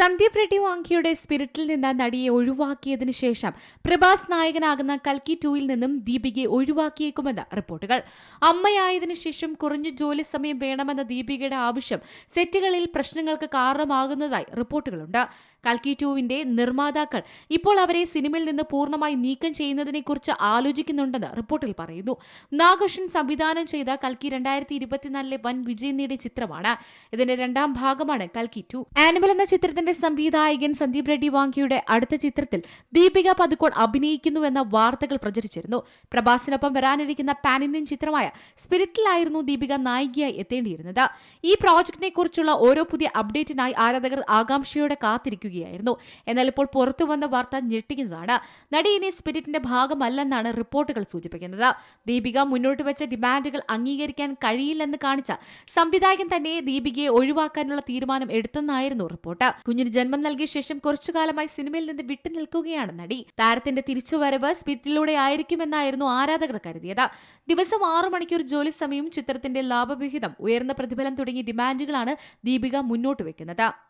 സന്ദീപ് റെഡ്ഡി വാങ്കിയുടെ സ്പിരിറ്റിൽ നിന്ന് നടിയെ ഒഴിവാക്കിയതിനു ശേഷം പ്രഭാസ് നായകനാകുന്ന കൽക്കി ടൂയിൽ നിന്നും ദീപികയെ ഒഴിവാക്കിയേക്കുമെന്ന് റിപ്പോർട്ടുകൾ. അമ്മയായതിനു ശേഷം കുറഞ്ഞ ജോലി സമയം വേണമെന്ന ദീപികയുടെ ആവശ്യം സെറ്റുകളിൽ പ്രശ്നങ്ങൾക്ക് കാരണമാകുന്നതായി റിപ്പോർട്ടുകളുണ്ട്. കൽക്കി ടുവിന്റെ നിർമ്മാതാക്കൾ. ഇപ്പോൾ അവരെ സിനിമയിൽ നിന്ന് പൂർണമായി നീക്കം ചെയ്യുന്നതിനെക്കുറിച്ച് ആലോചിക്കുന്നുണ്ടെന്ന് റിപ്പോർട്ടിൽ പറയുന്നു. നാഗർഷൻ സംവിധാനം ചെയ്ത കൽക്കി രണ്ടായിരത്തി ഇരുപത്തിനാലിലെ വൻ വിജയം നേടിയ ചിത്രമാണ്. ഇതിന്റെ രണ്ടാം ഭാഗമാണ് കൽക്കി ടു. ആനിമൽ എന്ന ചിത്രത്തിന്റെ സംവിധായകൻ സന്ദീപ് റെഡ്ഡി വാങ്കിയുടെ അടുത്ത ചിത്രത്തിൽ ദീപിക പതുക്കോൺ അഭിനയിക്കുന്നുവെന്ന വാർത്തകൾ പ്രചരിച്ചിരുന്നു. പ്രഭാസിനൊപ്പം വരാനിരിക്കുന്ന പാൻ ഇന്ത്യൻ ചിത്രമായ സ്പിരിറ്റിലായിരുന്നു ദീപിക നായികയായി എത്തേണ്ടിയിരുന്നത്. ഈ പ്രോജക്റ്റിനെ കുറിച്ചുള്ള ഓരോ പുതിയ അപ്ഡേറ്റിനായി ആരാധകർ ആകാംക്ഷയോടെ കാത്തിരിക്കുകയായിരുന്നു എന്നാൽ ഇപ്പോൾ പുറത്തു വന്ന വാർത്ത ഞെട്ടിക്കുന്നതാണ്. നടി ഇനി സ്പിരിറ്റിന്റെ ഭാഗമല്ലെന്നാണ് റിപ്പോർട്ടുകൾ സൂചിപ്പിക്കുന്നത്. ദീപിക മുന്നോട്ട് വെച്ച ഡിമാൻഡുകൾ അംഗീകരിക്കാൻ കഴിയില്ലെന്ന് കാണിച്ച സംവിധായകൻ തന്നെ ദീപികയെ ഒഴിവാക്കാനുള്ള തീരുമാനം എടുത്തെന്നായിരുന്നു റിപ്പോർട്ട്. കുഞ്ഞിന് ജന്മം നൽകിയ ശേഷം കുറച്ചു കാലമായി സിനിമയിൽ നിന്ന് വിട്ടുനിൽക്കുകയാണ് നടി. താരത്തിന്റെ തിരിച്ചുവരവ് സ്പിരിറ്റിലൂടെ ആയിരിക്കുമെന്നായിരുന്നു ആരാധകർ കരുതിയത്. ദിവസം ആറു മണിക്കൂർ ജോലി സമയം ചിത്രത്തിന്റെ ലാഭവിഹിതം ഉയർന്ന പ്രതിഫലം തുടങ്ങിയ ഡിമാൻഡുകളാണ് ദീപിക മുന്നോട്ട് വെക്കുന്നത്.